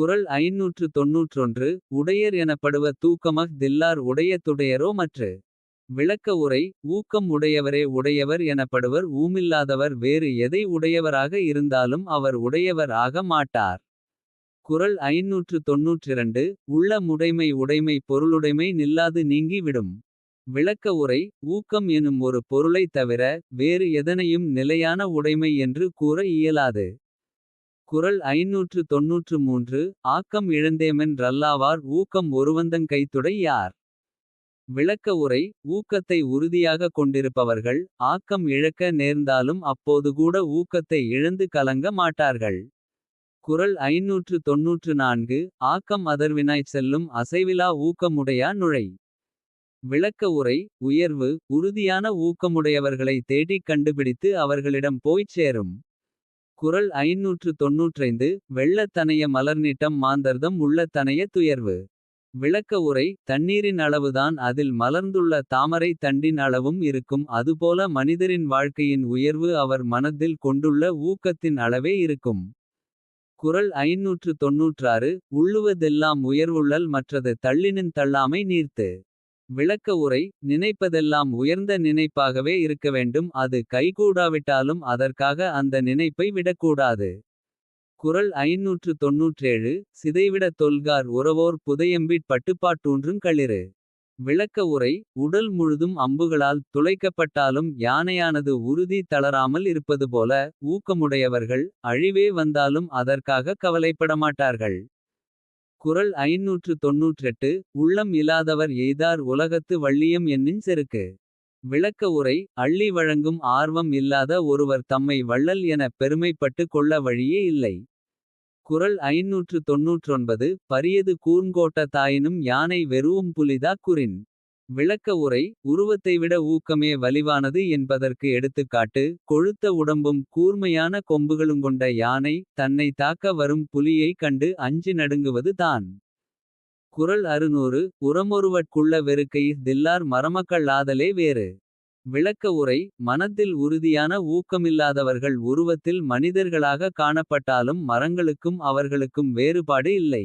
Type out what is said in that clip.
குறள் ஐநூற்று தொன்னூற்றொன்று உடையர் எனப்படுவ தூக்கமஃ தில்லார் உடைய துடையரோ மற்று. விளக்க உரை ஊக்கம் உடையவரே உடையவர் எனப்படுவர் ஊமில்லாதவர் வேறு எதை உடையவராக இருந்தாலும் அவர் உடையவர் ஆக மாட்டார். குறள் ஐநூற்று தொன்னூற்றிரண்டு உள்ள முடைமை உடைமை பொருளுடைமை நில்லாது நீங்கி விடும். விளக்க உரை ஊக்கம் எனும் ஒரு பொருளைத் தவிர. வேறு எதனையும் நிலையான உடைமை என்று கூற இயலாது. குரல் ஐநூற்று தொன்னூற்று மூன்று ஆக்கம் இழந்தேமென் ரல்லாவார் ஊக்கம் ஒருவந்தங் கைத்துடை யார். விளக்க உரை ஊக்கத்தை உறுதியாக கொண்டிருப்பவர்கள். ஆக்கம் இழக்க நேர்ந்தாலும் அப்போதுகூட ஊக்கத்தை இழந்து கலங்க மாட்டார்கள். குரல் ஐநூற்று தொன்னூற்று நான்கு ஆக்கம் அதர்வினாய்ச் செல்லும் அசைவிலா ஊக்கமுடையா நுழை. விளக்க உரை உயர்வு உறுதியான ஊக்கமுடையவர்களை தேடிக் கண்டுபிடித்து அவர்களிடம் போய்ச் சேரும். குறள் ஐநூற்று தொன்னூற்றைந்து வெள்ளத் தனைய மலர்நீட்டம் மாந்தர்தம் உள்ளத்தனைய துயர்வு. விளக்க உரை தண்ணீரின் அளவுதான் அதில் மலர்ந்துள்ள தாமரை தண்டின் அளவும் இருக்கும் அதுபோல மனிதரின் வாழ்க்கையின் உயர்வு அவர் மனத்தில் கொண்டுள்ள ஊக்கத்தின் அளவே இருக்கும். குறள் ஐநூற்று தொன்னூற்றாறு உள்ளுவதெல்லாம் உயர்வுள்ளல் மற்றது தள்ளினின் தள்ளாமை நீர்த்து. விளக்க உரை நினைப்பதெல்லாம் உயர்ந்த நினைப்பாகவே இருக்க வேண்டும் அது கைகூடாவிட்டாலும் அதற்காக அந்த நினைப்பை விடக்கூடாது. குறள் ஐநூற்று தொன்னூற்றேழு சிதைவிடத் தொல்கார் உறவோர் புதையம்பிட் பட்டுப்பாட்டூன்றும் களிறு. விளக்க உரை உடல் முழுதும் அம்புகளால் துளைக்கப்பட்டாலும் யானையானது உறுதி தளராமல் இருப்பது போல ஊக்கமுடையவர்கள் அழிவே வந்தாலும் அதற்காக கவலைப்படமாட்டார்கள். குரல் ஐநூற்று தொன்னூற்றெட்டு உள்ளம் இல்லாதவர் எய்தார் உலகத்து வள்ளியம் என்னின் செருக்கு. விளக்க உரை அள்ளி வழங்கும் ஆர்வம் இல்லாத ஒருவர் தம்மை வள்ளல் எனப் பெருமைப்பட்டு கொள்ள வழியே இல்லை. குரல் ஐநூற்று தொன்னூற்றொன்பது பரியது கூர்ங்கோட்ட தாயினும் யானை வெறுவும் புலிதா குறின் விளக்க உரை உருவத்தைவிட ஊக்கமே வலிவானது என்பதற்கு எடுத்துக்காட்டு. கொழுத்த உடம்பும் கூர்மையான கொம்புகளுங்கொண்ட யானை. தன்னை தாக்க வரும் புலியைக் கண்டு அஞ்சி நடுங்குவது தான். குறள் அறுநூறு உரமொருவற்குள்ள வெறுக்கை தில்லார் மரமக்கள்ளாதலே வேறு. விளக்க உரை மனத்தில் உறுதியான ஊக்கமில்லாதவர்கள் உருவத்தில் மனிதர்களாக காணப்பட்டாலும் மரங்களுக்கும் அவர்களுக்கும் வேறுபாடு இல்லை.